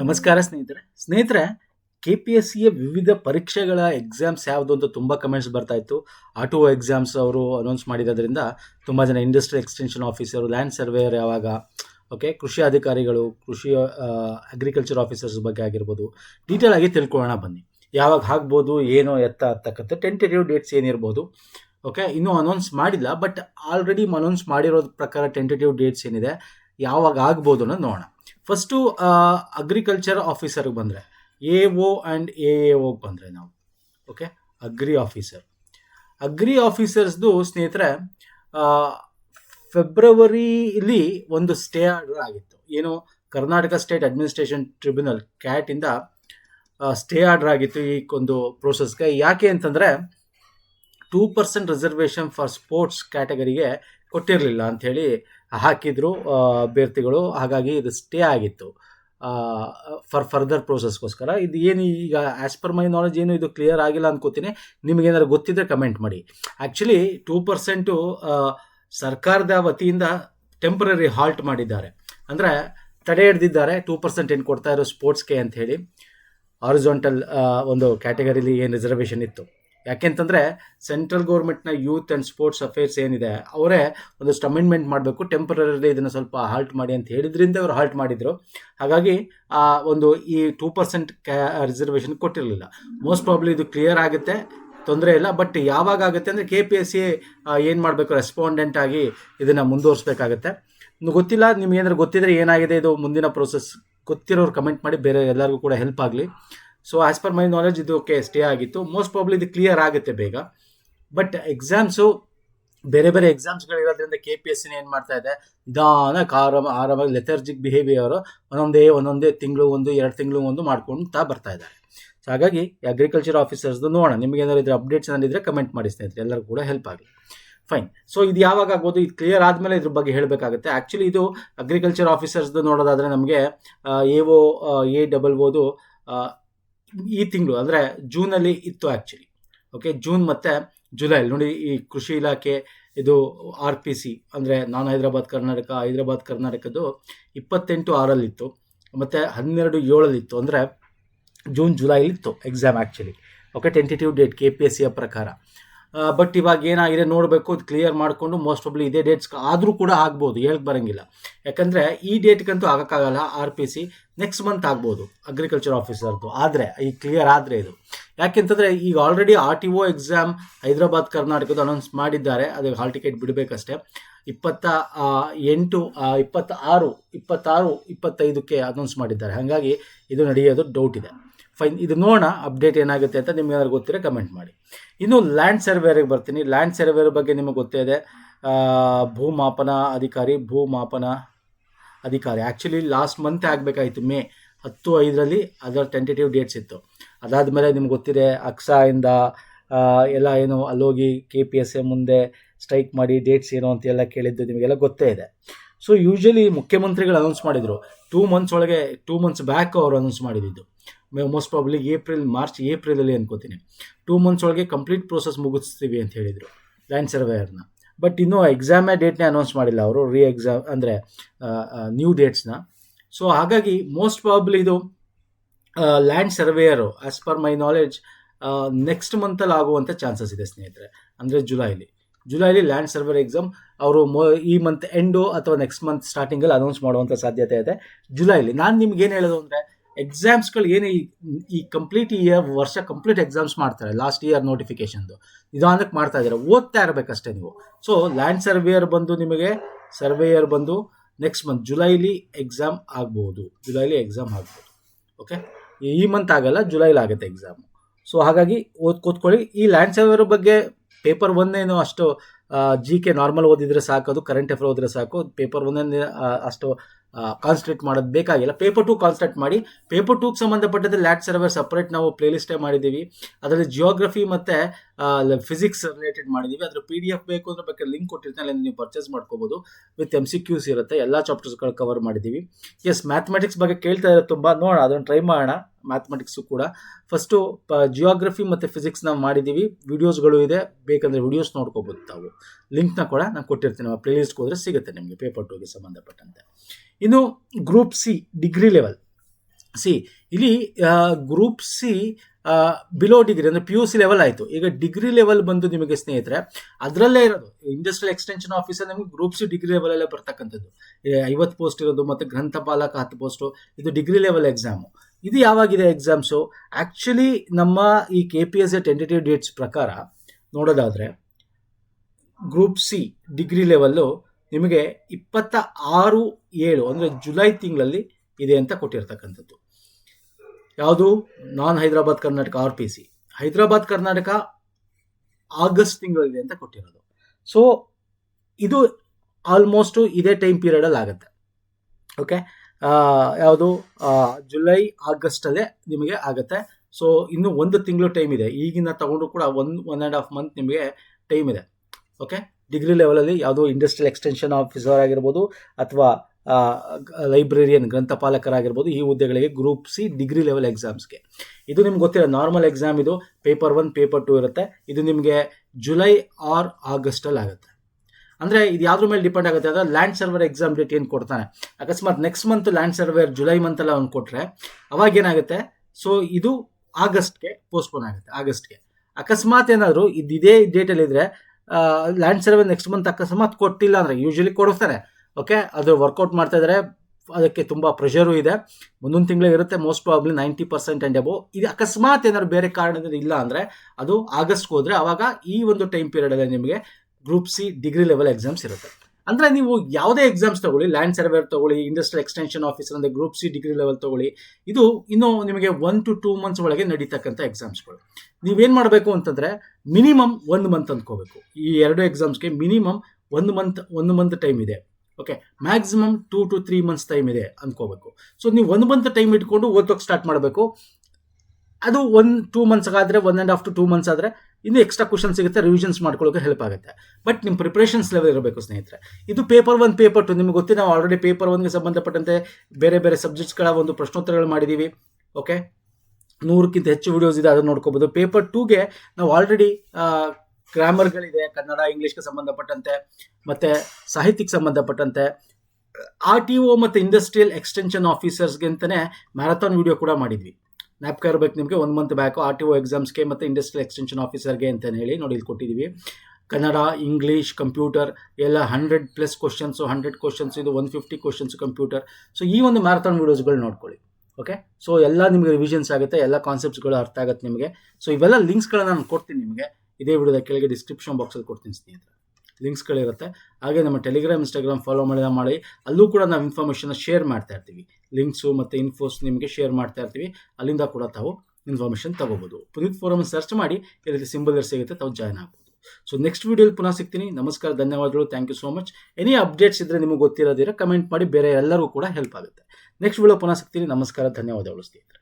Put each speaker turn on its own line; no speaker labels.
ನಮಸ್ಕಾರ ಸ್ನೇಹಿತರೆ. ಸ್ನೇಹಿತರೆ ಕೆ ಪಿ ಎಸ್ ಸಿಯ ವಿವಿಧ ಪರೀಕ್ಷೆಗಳ ಎಕ್ಸಾಮ್ಸ್ ಯಾವುದು ಅಂತ ತುಂಬ ಕಮೆಂಟ್ಸ್ ಬರ್ತಾ ಇತ್ತು. ಆಟೋ ಎಕ್ಸಾಮ್ಸ್ ಅವರು ಅನೌನ್ಸ್ ಮಾಡಿರೋದ್ರಿಂದ ತುಂಬ ಜನ industry extension officer land surveyor ಯಾವಾಗ ಓಕೆ ಕೃಷಿ ಅಧಿಕಾರಿಗಳು, ಕೃಷಿ ಅಗ್ರಿಕಲ್ಚರ್ ಆಫೀಸರ್ಸ್ ಬಗ್ಗೆ ಆಗಿರ್ಬೋದು. ಡೀಟೇಲ್ ಆಗಿ ತಿಳ್ಕೊಳ್ಳೋಣ ಬನ್ನಿ. ಯಾವಾಗ ಆಗ್ಬೋದು, ಏನೋ ಎತ್ತ ಅಂತಕ್ಕಂಥ ಟೆಂಟೇಟಿವ್ ಡೇಟ್ಸ್ ಏನಿರ್ಬೋದು ಓಕೆ ಇನ್ನೂ ಅನೌನ್ಸ್ ಮಾಡಿಲ್ಲ ಬಟ್ ಆಲ್ರೆಡಿ ಅನೌನ್ಸ್ ಮಾಡಿರೋ ಪ್ರಕಾರ ಟೆಂಟೇಟಿವ್ ಡೇಟ್ಸ್ ಏನಿದೆ, ಯಾವಾಗ ಆಗ್ಬೋದು ಅನ್ನೋದು ನೋಡೋಣ. ಫಸ್ಟು ಅಗ್ರಿಕಲ್ಚರ್ ಆಫೀಸರ್ಗೆ ಬಂದರೆ A O and A A ಒಗೆ ಬಂದರೆ ನಾವು ಓಕೆ ಅಗ್ರಿ ಆಫೀಸರ್ ಅಗ್ರಿ ಆಫೀಸರ್ಸ್ದು ಸ್ನೇಹಿತರೆ ಫೆಬ್ರವರಿಲಿ ಒಂದು ಸ್ಟೇ ಆರ್ಡರ್ ಆಗಿತ್ತು. ಏನು? ಕರ್ನಾಟಕ ಸ್ಟೇಟ್ ಅಡ್ಮಿನಿಸ್ಟ್ರೇಷನ್ ಟ್ರಿಬ್ಯುನಲ್ ಕ್ಯಾಟಿಂದ ಸ್ಟೇ ಆರ್ಡರ್ ಆಗಿತ್ತು ಈ ಒಂದು ಪ್ರೋಸೆಸ್ಗೆ ಯಾಕೆ ಅಂತಂದರೆ two percent reservation for sports ಕ್ಯಾಟಗರಿಗೆ ಕೊಟ್ಟಿರಲಿಲ್ಲ ಅಂಥೇಳಿ ಹಾಕಿದ್ರು ಅಭ್ಯರ್ಥಿಗಳು. ಹಾಗಾಗಿ ಇದು ಸ್ಟೇ ಆಗಿತ್ತು. ಫಾರ್ ಫರ್ದರ್ ಪ್ರೋಸೆಸ್ಗೋಸ್ಕರ ಇದು ಏನು ಈಗ ಆ್ಯಸ್ ಪರ್ ಮೈ ನಾಲೆಜ್ ಏನು ಇದು ಕ್ಲಿಯರ್ ಆಗಿಲ್ಲ ಅನ್ಕೋತೀನಿ. ನಿಮಗೇನಾದ್ರು ಗೊತ್ತಿದ್ದರೆ ಕಮೆಂಟ್ ಮಾಡಿ. ಆ್ಯಕ್ಚುಲಿ ಟೂ ಪರ್ಸೆಂಟು ಸರ್ಕಾರದ ವತಿಯಿಂದ ಟೆಂಪ್ರರಿ ಹಾಲ್ಟ್ ಮಾಡಿದ್ದಾರೆ. ಅಂದರೆ ತಡೆ ಹಿಡ್ದಿದ್ದಾರೆ. ಟೂ ಪರ್ಸೆಂಟ್ ಏನು ಕೊಡ್ತಾ ಇರೋ ಸ್ಪೋರ್ಟ್ಸ್ಗೆ ಅಂತ ಹೇಳಿ. ಆರಿಜಾಂಟಲ್ ಒಂದು ಕ್ಯಾಟಗರಿಲಿ ಏನು ರಿಸರ್ವೇಷನ್ ಇತ್ತು? ಯಾಕೆಂತಂದರೆ ಸೆಂಟ್ರಲ್ ಗೌರ್ಮೆಂಟ್ನ ಯೂತ್ ಆ್ಯಂಡ್ ಸ್ಪೋರ್ಟ್ಸ್ ಅಫೇರ್ಸ್ ಏನಿದೆ, ಅವರೇ ಒಂದಷ್ಟು ಅಮೆಂಡ್ಮೆಂಟ್ ಮಾಡಬೇಕು ಟೆಂಪರರಿ ಇದನ್ನು ಸ್ವಲ್ಪ ಹಾಲ್ಟ್ ಮಾಡಿ ಅಂತ ಹೇಳಿದ್ರಿಂದ ಅವರು ಹಾಲ್ಟ್ ಮಾಡಿದರು. ಹಾಗಾಗಿ, ಆ, ಒಂದು ಈ ಟೂ ಪರ್ಸೆಂಟ್ ಕ್ಯಾ ರಿಸರ್ವೇಷನ್ ಕೊಟ್ಟಿರಲಿಲ್ಲ. ಮೋಸ್ಟ್ ಪ್ರಾಬ್ಲಿ ಇದು ಕ್ಲಿಯರ್ ಆಗುತ್ತೆ, ತೊಂದರೆ ಇಲ್ಲ, ಬಟ್ ಯಾವಾಗ ಆಗುತ್ತೆ ಅಂದರೆ ಕೆ ಪಿ ಎಸ್ ಸಿ ಏನು ಮಾಡಬೇಕು, ರೆಸ್ಪಾಂಡೆಂಟ್ ಆಗಿ ಇದನ್ನು ಮುಂದುವರಿಸ್ಬೇಕಾಗತ್ತೆ. ಗೊತ್ತಿಲ್ಲ, ನಿಮ್ಗೆ ಏನಾದ್ರು ಗೊತ್ತಿದ್ರೆ ಏನಾಗಿದೆ ಇದು ಮುಂದಿನ ಪ್ರೋಸೆಸ್, ಗೊತ್ತಿರೋರು ಕಮೆಂಟ್ ಮಾಡಿ, ಬೇರೆ ಎಲ್ಲರಿಗೂ ಕೂಡ ಹೆಲ್ಪ್ ಆಗಲಿ. So as per my knowledge ಇದು ಓಕೆ ಸ್ಟೇ ಆಗಿತ್ತು. ಮೋಸ್ಟ್ ಪ್ರಾಬ್ಲಿ ಇದು ಕ್ಲಿಯರ್ ಆಗುತ್ತೆ ಬೇಗ. ಬಟ್ ಎಕ್ಸಾಮ್ಸು ಬೇರೆ ಬೇರೆ ಎಕ್ಸಾಮ್ಸ್ಗಳಿರೋದ್ರಿಂದ ಕೆ ಪಿ ಎಸ್ ಸಿನ ಏನು ಮಾಡ್ತಾ ಇದೆ? ನಿಧಾನಕ್ಕೆ ಆರಾಮ ಆರಾಮಾಗಿ ಲೆಥರ್ಜಿಕ್ ಬಿಹೇವಿಯರು ಒಂದೊಂದೇ ಒಂದೊಂದೇ ತಿಂಗಳು ಒಂದು, ಎರಡು ತಿಂಗಳು ಒಂದು ಮಾಡ್ಕೊಳ್ತಾ ಬರ್ತಾ ಇದ್ದಾರೆ. ಸೊ ಹಾಗಾಗಿ ಅಗ್ರಿಕಲ್ಚರ್ ಆಫೀಸರ್ಸ್ದು ನೋಡೋಣ. ನಿಮಗೆ ಏನಾದ್ರು ಇದ್ರೆ ಅಪ್ಡೇಟ್ಸ್ ಏನಾದ್ರು ಕಮೆಂಟ್ ಮಾಡಿ ಸ್ನೇಹಿತರೆ. ಎಲ್ಲರೂ ಕೂಡ ಹೆಲ್ಪ್ ಆಗಲಿ. ಫೈನ್ ಸೊ ಇದು ಯಾವಾಗ ಆಗ್ಬೋದು ಇದು ಕ್ಲಿಯರ್ ಆದಮೇಲೆ ಇದ್ರ ಬಗ್ಗೆ ಹೇಳಬೇಕಾಗುತ್ತೆ. ಆ್ಯಕ್ಚುಲಿ ಇದು ಅಗ್ರಿಕಲ್ಚರ್ ಆಫೀಸರ್ಸ್ದು ನೋಡೋದಾದರೆ ನಮಗೆ ಎ ಓ ಎ ಡಬಲ್ ಓದು ಈ ತಿಂಗಳು, ಅಂದರೆ ಜೂನಲ್ಲಿ ಇತ್ತು ಆ್ಯಕ್ಚುಲಿ ಓಕೆ ಜೂನ್ ಮತ್ತು ಜುಲೈ, ನೋಡಿ ಈ ಕೃಷಿ ಇಲಾಖೆ ಇದು ಆರ್ ಪಿ ಸಿ ಅಂದರೆ ನಾನ್ ಹೈದರಾಬಾದ್ ಕರ್ನಾಟಕ, ಹೈದರಾಬಾದ್ ಕರ್ನಾಟಕದ್ದು ಇಪ್ಪತ್ತೆಂಟು ಆರಲ್ಲಿತ್ತು, ಮತ್ತು ಹನ್ನೆರಡು ಏಳಲ್ಲಿತ್ತು, ಅಂದರೆ June, ಜುಲೈಲಿತ್ತು exam actually okay tentative date K P S ಸಿಯ ಪ್ರಕಾರ. ಬಟ್ ಇವಾಗ ಏನಾಗಿದೆ ನೋಡಬೇಕು, ಅದು ಕ್ಲಿಯರ್ ಮಾಡಿಕೊಂಡು ಮೋಸ್ಟ್ ಪ್ರಾಬ್ಲಿ ಇದೇ ಡೇಟ್ಸ್ ಆದರೂ ಕೂಡ ಆಗ್ಬೋದು ಹೇಳಕ್ಕೆ ಬರೋಂಗಿಲ್ಲ. ಯಾಕಂದರೆ ಈ ಡೇಟ್ಗಂತೂ ಆಗೋಕ್ಕಾಗಲ್ಲ R P C next month ಆಗ್ಬೋದು ಅಗ್ರಿಕಲ್ಚರ್ ಆಫೀಸರ್ದು ಆದರೆ, ಈ ಕ್ಲಿಯರ್ ಆದರೆ ಇದು. ಯಾಕೆಂತಂದರೆ ಈಗ already R T O exam Hyderabad ಕರ್ನಾಟಕದ ಅನೌನ್ಸ್ ಮಾಡಿದ್ದಾರೆ ಅದಕ್ಕೆ ಹಾಲ್ ಟಿಕೆಟ್ ಬಿಡಬೇಕಷ್ಟೇ. ಇಪ್ಪತ್ತ ಎಂಟು ಇಪ್ಪತ್ತ ಆರು ಇಪ್ಪತ್ತಾರು, ಇಪ್ಪತ್ತೈದಕ್ಕೆ ಅನೌನ್ಸ್ ಮಾಡಿದ್ದಾರೆ. ಹಾಗಾಗಿ ಇದು ನಡೆಯೋದು ಡೌಟ್ ಇದೆ. ಫೈನ್ ಇದು ನೋಡೋಣ ಅಪ್ಡೇಟ್ ಏನಾಗುತ್ತೆ ಅಂತ ನಿಮ್ಗೆ ಏನಾದ್ರು ಗೊತ್ತಿರೋ ಕಮೆಂಟ್ ಮಾಡಿ. ಇನ್ನು ಲ್ಯಾಂಡ್ ಸರ್ವೇರಿಗೆ ಬರ್ತೀನಿ. ಲ್ಯಾಂಡ್ ಸರ್ವೇರ್ ಬಗ್ಗೆ ನಿಮಗೆ ಗೊತ್ತೇ ಇದೆ. ಭೂಮಾಪನ ಅಧಿಕಾರಿ ಭೂಮಾಪನ ಅಧಿಕಾರಿ. ಆ್ಯಕ್ಚುಲಿ ಲಾಸ್ಟ್ ಮಂತ್ ಆಗಬೇಕಾಯಿತು ಮೇ ಹತ್ತು ಐದರಲ್ಲಿ ಅದರ ಟೆಂಟೇಟಿವ್ ಡೇಟ್ಸ್ ಇತ್ತು. ಅದಾದಮೇಲೆ ನಿಮ್ಗೆ ಗೊತ್ತಿದೆ ಅಕ್ಸಾಯಿಂದ ಇಂದ ಎಲ್ಲ ಏನು ಅಲ್ಲೋಗಿ ಕೆ ಪಿ ಎಸ್ ಎ ಮುಂದೆ ಸ್ಟ್ರೈಕ್ ಮಾಡಿ ಡೇಟ್ಸ್ ಏನು ಅಂತ ಎಲ್ಲ ಕೇಳಿದ್ದು ನಿಮಗೆಲ್ಲ ಗೊತ್ತೇ ಇದೆ. ಸೊ ಯೂಶ್ವಲಿ ಮುಖ್ಯಮಂತ್ರಿಗಳು ಅನೌನ್ಸ್ ಮಾಡಿದರು. ಟೂ ಮಂತ್ಸ್ ಒಳಗೆ ಟೂ ಮಂತ್ಸ್ ಬ್ಯಾಕ್ ಅವರು ಅನೌನ್ಸ್ ಮಾಡಿದ್ದು. ಮೋಸ್ಟ್ ಪ್ರಾಬ್ಲಿ ಏಪ್ರಿಲ್ ಮಾರ್ಚ್ ಏಪ್ರಿಲಲ್ಲಿ ಅನ್ಕೋತೀನಿ. ಟೂ ಮಂತ್ಸ್ ಒಳಗೆ ಕಂಪ್ಲೀಟ್ ಪ್ರೋಸೆಸ್ ಮುಗಿಸ್ತೀವಿ ಅಂತ ಹೇಳಿದರು ಲ್ಯಾಂಡ್ ಸರ್ವೇಯರ್ನ ಬಟ್ ಇನ್ನೂ ಎಕ್ಸಾಮೇ ಡೇಟ್ನೇ ಅನೌನ್ಸ್ ಮಾಡಿಲ್ಲ ಅವರು ರೀ ಎಕ್ಸಾಮ್ ಅಂದರೆ ನ್ಯೂ ಡೇಟ್ಸ್ನ ಸೊ ಹಾಗಾಗಿ ಮೋಸ್ಟ್ ಪ್ರಾಬ್ಲಿ ಇದು land surveyor as per my knowledge next ಮಂತಲ್ಲಿ ಆಗುವಂಥ ಚಾನ್ಸಸ್ ಇದೆ ಸ್ನೇಹಿತರೆ. ಅಂದರೆ ಜುಲೈಲಿ ಜುಲೈಲಿ ಲ್ಯಾಂಡ್ ಸರ್ವೇರ್ ಎಕ್ಸಾಮ್ ಅವರು ಮೊ, ಈ ಮಂತ್ ಎಂಡು ಅಥವಾ ನೆಕ್ಸ್ಟ್ ಮಂತ್ ಸ್ಟಾರ್ಟಿಂಗಲ್ಲಿ ಅನೌನ್ಸ್ ಮಾಡುವಂಥ ಸಾಧ್ಯತೆ ಇದೆ. ಜುಲೈಲಿ ನಾನು ನಿಮ್ಗೆ ಏನು ಹೇಳೋದು ಅಂದರೆ ಎಕ್ಸಾಮ್ಸ್ಗಳು ಏನು ಈ ಕಂಪ್ಲೀಟ್ ಇಯರ್ ವರ್ಷ ಕಂಪ್ಲೀಟ್ ಎಕ್ಸಾಮ್ಸ್ ಮಾಡ್ತಾರೆ ಲಾಸ್ಟ್ ಇಯರ್ ನೋಟಿಫಿಕೇಶನ್ದು ನಿಧಾನಕ್ಕೆ ಮಾಡ್ತಾ ಇದ್ದಾರೆ, ಓದ್ತಾ ಇರಬೇಕಷ್ಟೇ ನೀವು. ಸೊ ಲ್ಯಾಂಡ್ ಸರ್ವೇಯರ್ ಬಂದು ನಿಮಗೆ ಸರ್ವೇಯರ್ ಬಂದು ನೆಕ್ಸ್ಟ್ ಮಂತ್ ಜುಲೈಲಿ ಎಕ್ಸಾಮ್ ಆಗ್ಬೋದು. ಜುಲೈಲಿ ಎಕ್ಸಾಮ್ ಆಗ್ಬೋದು. ಓಕೆ ಈ ಮಂತ್ ಆಗಲ್ಲ, ಜುಲೈಲಿ ಆಗುತ್ತೆ ಎಕ್ಸಾಮು ಸೊ ಹಾಗಾಗಿ ಓದ್ ಕೂತ್ಕೊಳ್ಳಿ. ಈ ಲ್ಯಾಂಡ್ ಸರ್ವೇರ್ ಬಗ್ಗೆ ಪೇಪರ್ ಒಂದೇನು ಅಷ್ಟು ಜಿ ಕೆ ನಾರ್ಮಲ್ ಓದಿದ್ರೆ ಸಾಕು, ಅದು ಕರೆಂಟ್ ಅಫೇರ್ ಓದಿದ್ರೆ ಸಾಕು ಪೇಪರ್ ಒಂದೇ ಅಷ್ಟು ಕಾನ್ಸಂಟ್ರೇಟ್ ಮಾಡೋದು ಬೇಕಾಗಿಲ್ಲ. ಪೇಪರ್ ಟು ಕಾನ್ಸಂಟ್ರೇಟ್ ಮಾಡಿ ಪೇಪರ್ ಟೂಗೆ ಸಂಬಂಧಪಟ್ಟಂತೆ ಲ್ಯಾಟ್ ಸರ್ವರ್ ಸಪ್ರೇಟ್ ನಾವು ಪ್ಲೇಲಿಸ್ಟೇ ಮಾಡಿದ್ದೀವಿ. ಅದರಲ್ಲಿ ಜಿಯೋಗ್ರಫಿ ಮತ್ತು ಫಿಸಿಕ್ಸ್ ರಿಲೇಟೆಡ್ ಮಾಡಿದ್ದೀವಿ ಅದರ ಪಿ ಡಿ ಎಫ್ ಬೇಕು ಅಂದ್ರೆ ಬೇಕಾದ್ರೆ ಲಿಂಕ್ ಕೊಟ್ಟಿರ್ತೀನಿ. ಅಲ್ಲಿ ನೀವು ಪರ್ಚೇಸ್ ಮಾಡ್ಕೋಬೋದು. ವಿತ್ ಎಂ ಸಿ ಕ್ಯೂಸ್ ಇರುತ್ತೆ. ಎಲ್ಲ ಚಾಪ್ಟರ್ಸ್ಗಳು ಕವರ್ ಮಾಡಿದ್ದೀವಿ ಎಸ್ ಮ್ಯಾಥಮೆಟಿಕ್ಸ್ ಬಗ್ಗೆ ಕೇಳ್ತಾ ಇರೋ ತುಂಬ ನೋಡೋಣ. ಅದನ್ನು ಟ್ರೈ ಮಾಡೋಣ. ಮ್ಯಾಥಮೆಟಿಕ್ಸು ಕೂಡ. ಫಸ್ಟು ಜಿಯೋಗ್ರಫಿ ಮತ್ತು ಫಿಸಿಕ್ಸ್ ನಾವು ಮಾಡಿದ್ದೀವಿ ವಿಡಿಯೋಸ್ಗಳು ಇದೆ. ಬೇಕಂದರೆ ವಿಡಿಯೋಸ್ ನೋಡ್ಕೋಬೋದು ತಾವು. ಲಿಂಕ್ನ ಕೂಡ ನಾನು ಕೊಟ್ಟಿರ್ತೀನಿ. ಆ ಪ್ಲೇಲಿಸ್ಟ್ಗೆ ಹೋದರೆ ಸಿಗುತ್ತೆ ನಿಮಗೆ. ಪೇಪರ್ ಟೂಗೆ ಸಂಬಂಧಪಟ್ಟಂತೆ. ಇನ್ನು group C degree level C ಇಲ್ಲಿ ಗ್ರೂಪ್ ಸಿ ಬಿಲೋ ಡಿಗ್ರಿ ಅಂದರೆ ಪಿ ಯು ಸಿ ಲೆವೆಲ್ ಆಯಿತು. ಈಗ ಡಿಗ್ರಿ ಲೆವೆಲ್ ಬಂದು ನಿಮಗೆ ಸ್ನೇಹಿತರೆ, ಅದರಲ್ಲೇ ಇರೋದು. ಇಂಡಸ್ಟ್ರಿಯಲ್ ಎಕ್ಸ್ಟೆನ್ಷನ್ ಆಫೀಸರ್ ನಿಮಗೆ ಗ್ರೂಪ್ ಸಿ ಡಿಗ್ರಿ ಲೆವೆಲಲ್ಲೇ ಬರ್ತಕ್ಕಂಥದ್ದು. ಐವತ್ತು ಪೋಸ್ಟ್ ಇರೋದು ಮತ್ತು ಗ್ರಂಥಪಾಲಕ ಹತ್ತು ಪೋಸ್ಟು ಇದು ಡಿಗ್ರಿ ಲೆವೆಲ್ ಎಕ್ಸಾಮು ಇದು ಯಾವಾಗಿದೆ ಎಕ್ಸಾಮ್ಸು ಆ್ಯಕ್ಚುಲಿ ನಮ್ಮ ಈ K P S tentative dates ಪ್ರಕಾರ ನೋಡೋದಾದರೆ ಗ್ರೂಪ್ ಸಿ ಡಿಗ್ರಿ ಲೆವೆಲ್ಲು ನಿಮಗೆ ಇಪ್ಪತ್ತ ಆರು ಏಳು ಅಂದರೆ ಜುಲೈ ತಿಂಗಳಲ್ಲಿ ಇದೆ ಅಂತ ಕೊಟ್ಟಿರ್ತಕ್ಕಂಥದ್ದು. ಯಾವುದು? Non Hyderabad Karnataka R P C Hyderabad Karnataka August ತಿಂಗಳಿದೆ ಅಂತ ಕೊಟ್ಟಿರೋದು. ಸೊ ಇದು ಆಲ್ಮೋಸ್ಟು ಇದೇ ಟೈಮ್ ಪೀರಿಯಡಲ್ಲಿ ಆಗುತ್ತೆ. ಓಕೆ ಯಾವುದು? ಜುಲೈ ಆಗಸ್ಟಲ್ಲೇ ನಿಮಗೆ ಆಗುತ್ತೆ. ಸೊ ಇನ್ನು ಒಂದು ತಿಂಗಳು ಟೈಮ್ ಇದೆ. ಈಗಿನ ತಗೊಂಡು ಕೂಡ one one and half month ನಿಮಗೆ ಟೈಮ್ ಇದೆ. ಓಕೆ ಡಿಗ್ರಿ ಲೆವೆಲಲ್ಲಿ ಯಾವುದೋ ಇಂಡಸ್ಟ್ರಿಯಲ್ ಎಕ್ಸ್ಟೆನ್ಷನ್ ಆಫೀಸರ್ ಆಗಿರ್ಬೋದು, ಅಥವಾ ಲೈಬ್ರರಿಯನ್ ಗ್ರಂಥಪಾಲಕರಾಗಿರ್ಬೋದು, ಈ ಹುದ್ದೆಗಳಿಗೆ ಗ್ರೂಪ್ ಸಿ ಡಿಗ್ರಿ ಲೆವೆಲ್ ಎಕ್ಸಾಮ್ಸ್ಗೆ ಇದು ನಿಮ್ಗೆ ಗೊತ್ತಿಲ್ಲ ನಾರ್ಮಲ್ ಎಕ್ಸಾಮ್ ಇದು ಪೇಪರ್ ಒನ್ ಪೇಪರ್ ಟು ಇರುತ್ತೆ. ಇದು ನಿಮಗೆ ಜುಲೈ ಆರ್ ಆಗಸ್ಟಲ್ಲಿ ಆಗುತ್ತೆ. ಅಂದರೆ ಇದು ಯಾವ್ದ್ರ ಮೇಲೆ ಡಿಪೆಂಡ್ ಆಗುತ್ತೆ ಅಂದರೆ ಲ್ಯಾಂಡ್ ಸರ್ವರ್ ಎಕ್ಸಾಮ್ ಡೇಟ್ ಏನು ಕೊಡ್ತಾನೆ. ಅಕಸ್ಮಾತ್ next month land surveyor July ಮಂತಲ್ಲಿ ಅವ್ನು ಕೊಟ್ಟರೆ ಅವಾಗ ಏನಾಗುತ್ತೆ? ಸೊ ಇದು ಆಗಸ್ಟ್ಗೆ ಪೋಸ್ಟ್ಪೋನ್ ಆಗುತ್ತೆ ಆಗಸ್ಟ್ಗೆ ಅಕಸ್ಮಾತ್ ಏನಾದರೂ ಇದು ಇದೇ ಡೇಟಲ್ಲಿದ್ದರೆ ಲ್ಯಾಂಡ್ ಸರ್ವೆ ನೆಕ್ಸ್ಟ್ ಮಂತ್ ಅಕಸ್ಮಾತ್ ಕೊಟ್ಟಿಲ್ಲ ಅಂದರೆ ಯೂಶಲಿ ಕೊಡಿಸ್ತಾರೆ ಓಕೆ ಅದು ವರ್ಕೌಟ್ ಮಾಡ್ತಾ ಇದ್ದಾರೆ ಅದಕ್ಕೆ ತುಂಬ ಪ್ರೆಷರು ಇದೆ. ಮುಂದೊಂದು ತಿಂಗಳಿಗೆ ಇರುತ್ತೆ most probably ninety percent and ಅಬೋ ಇದು ಅಕಸ್ಮಾತ್ ಏನಾದ್ರು ಬೇರೆ ಕಾರಣದಿಂದ ಇಲ್ಲ ಅಂದರೆ, ಅದು ಆಗಸ್ಟ್ಗೆ ಹೋದರೆ ಆವಾಗ ಈ ಒಂದು ಟೈಮ್ ಪೀರಿಯಡಲ್ಲಿ ನಿಮಗೆ group C degree level exams ಇರುತ್ತೆ. ಅಂದರೆ ನೀವು ಯಾವುದೇ ಎಕ್ಸಾಮ್ಸ್ ತಗೊಳ್ಳಿ ಲ್ಯಾಂಡ್ ಸರ್ವೇರ್ ತಗೊಳ್ಳಿ ಇಂಡಸ್ಟ್ರಿಯಲ್ ಎಕ್ಸ್ಟೆನ್ಷನ್ ಆಫೀಸರ್ ಅಂದರೆ ಗ್ರೂಪ್ ಸಿ ಡಿಗ್ರಿ ಲೆವೆಲ್ ತಗೊಳ್ಳಿ, ಇದು ಇನ್ನೂ ನಿಮಗೆ ಒನ್ ಟು ಟೂ ಮಂತ್ಸ್ ಒಳಗೆ ನಡೀತಕ್ಕಂಥ ಎಕ್ಸಾಮ್ಸ್ಗಳು ನೀವೇನು ಮಾಡಬೇಕು ಅಂತಂದರೆ ಮಿನಿಮಮ್ ಒಂದು ಮಂತ್ ಅಂದ್ಕೋಬೇಕು. ಈ ಎರಡು ಎಕ್ಸಾಮ್ಸ್ಗೆ ಮಿನಿಮಮ್ ಒಂದು ಮಂತ್ ಒಂದು ಮಂತ್ ಟೈಮ್ ಇದೆ. Okay maximum two to three months time ಇದೆ ಅಂದ್ಕೋಬೇಕು ಸೊ ನೀವು ಒಂದು ಮಂತ್ ಟೈಮ್ ಇಟ್ಕೊಂಡು ಓದೋಕೆ ಸ್ಟಾರ್ಟ್ ಮಾಡಬೇಕು. ಅದು ಒನ್ ಟೂ ಮಂತ್ಸ್ ಆದರೆ one and half to two months ಆದರೆ ಇನ್ನೂ ಎಕ್ಸ್ಟ್ರಾ ಕ್ವಶನ್ ಸಿಗುತ್ತೆ ರಿವಿಷನ್ಸ್ ಮಾಡ್ಕೊಳ್ಳೋಕೆ ಹೆಲ್ಪ್ ಆಗುತ್ತೆ. ಬಟ್ ನಿಮ್ಮ ಪ್ರಿಪ್ರೇಷನ್ಸ್ ಲೆವೆಲ್ ಇರಬೇಕು, ಸ್ನೇಹಿತರೆ. ಇದು ಪೇಪರ್ ಒನ್ ಪೇಪರ್ ಟು ನಿಮ್ಗೆ ಗೊತ್ತಿದೆ, ನಾವು ಆಲ್ರೆಡಿ ಪೇಪರ್ ಒನ್ಗೆ ಸಂಬಂಧಪಟ್ಟಂತೆ ಬೇರೆ ಬೇರೆ ಸಬ್ಜೆಕ್ಟ್ಸ್ಗಳ ಒಂದು ಪ್ರಶ್ನೋತ್ತರಗಳು ಮಾಡಿದ್ದೀವಿ ಓಕೆ ನೂರಕ್ಕಿಂತ ಹೆಚ್ಚು ವಿಡಿಯೋಸ್ ಇದೆ, ಅದನ್ನು ನೋಡ್ಕೋಬೋದು. ಪೇಪರ್ ಟೂಗೆ ನಾವು ಆಲ್ರೆಡಿ ಗ್ರಾಮರ್ಗಳಿದೆ, ಕನ್ನಡ ಇಂಗ್ಲೀಷ್ಗೆ ಸಂಬಂಧಪಟ್ಟಂತೆ, ಮತ್ತು ಸಾಹಿತ್ಯಕ್ಕೆ ಸಂಬಂಧಪಟ್ಟಂತೆ. ಆರ್ ಟಿ ಒ ಮತ್ತು ಇಂಡಸ್ಟ್ರಿಯಲ್ ಎಕ್ಸ್ಟೆನ್ಷನ್ ಆಫೀಸರ್ಸ್ಗೆ ಅಂತಲೇ ಮ್ಯಾರಥಾನ್ ವಿಡಿಯೋ ಕೂಡ ಮಾಡಿದ್ವಿ. ನ್ಯಾಪ್ಕ ಇರಬೇಕು ನಿಮಗೆ one month back R T O ಎಕ್ಸಾಮ್ಸ್ಗೆ ಮತ್ತು ಇಂಡಸ್ಟ್ರಿಯಲ್ ಎಕ್ಸ್ಟೆನ್ಷನ್ ಆಫೀಸರ್ಗೆ ಅಂತ ಹೇಳಿ ನೋಡಿ ಇಲ್ಲಿ ಕೊಟ್ಟಿದ್ದೀವಿ ಕನ್ನಡ, ಇಂಗ್ಲೀಷ್ ಕಂಪ್ಯೂಟರ್ ಎಲ್ಲ hundred plus questions hundred questions ಇದು one fifty questions computer so ಈ ಒಂದು ಮ್ಯಾರಥಾನ್ ವೀಡಿಯೋಸ್ಗಳು ನೋಡ್ಕೊಳ್ಳಿ ಓಕೆ ಸೊ ಎಲ್ಲ ನಿಮಗೆ ರಿವಿಷನ್ಸ್ ಆಗುತ್ತೆ, ಎಲ್ಲ ಕಾನ್ಸೆಪ್ಟ್ಸ್ಗಳು ಅರ್ಥ ಆಗುತ್ತೆ ನಿಮಗೆ. ಸೊ ಇವೆಲ್ಲ ಲಿಂಕ್ಸ್ಗಳನ್ನ ನಾನು ಕೊಡ್ತೀನಿ ನಿಮಗೆ. ಇದೇ ವಿಡಿಯೋದ ಕೆಳಗೆ ಡಿಸ್ಕ್ರಿಪ್ಷನ್ ಬಾಕ್ಸಲ್ಲಿ ಕೊಡ್ತೀನಿ ಸ್ನೇಹಿತರೆ. ಲಿಂಕ್ಸ್ಗಳಿರುತ್ತೆ ಹಾಗೆ ನಮ್ಮ ಟೆಲಿಗ್ರಾಮ್ ಇನ್ಸ್ಟಾಗ್ರಾಮ್ ಫಾಲೋ ಮಾಡಿದ ಮಾಡಿ, ಅಲ್ಲೂ ಕೂಡ ನಾವು ಇನ್ಫಾರ್ಮೇಷನ್ನ ಶೇರ್ ಮಾಡ್ತಾ ಇರ್ತೀವಿ. ಲಿಂಕ್ಸು ಮತ್ತು ಇನ್ಫೋಸ್ ನಿಮಗೆ ಶೇರ್ ಮಾಡ್ತಾ ಇರ್ತೀವಿ. ಅಲ್ಲಿಂದ ಕೂಡ ತಾವು ಇನ್ಫಾರ್ಮೇಷನ್ ತಗೋಬೋದು. ಪುನೀತ್ ಫೋರಮ್ ಸರ್ಚ್ ಮಾಡಿ ಇದರಲ್ಲಿ ಸಿಂಬಲ್ ಸಿಗುತ್ತೆ, ತಾವು ಜಾಯ್ನ್ ಆಗ್ಬೋದು. ಸೊ ನೆಕ್ಸ್ಟ್ ವೀಡಿಯೋಲಿ ಪುನಃ ಸಿಗ್ತೀನಿ. ನಮಸ್ಕಾರ, ಧನ್ಯವಾದಗಳು. Thank you so much any updates ಇದ್ದರೆ ನಿಮಗೆ ಗೊತ್ತಿರೋದಿರ ಕಮೆಂಟ್ ಮಾಡಿ, ಬೇರೆ ಎಲ್ಲರಿಗೂ ಕೂಡ ಹೆಲ್ಪ್ ಆಗುತ್ತೆ. ನೆಕ್ಸ್ಟ್ ವಿಡಿಯೋ ಪುನಃ ಸಿಗ್ತೀನಿ. ನಮಸ್ಕಾರ, ಧನ್ಯವಾದಗಳು ಸ್ನೇಹಿತರೆ.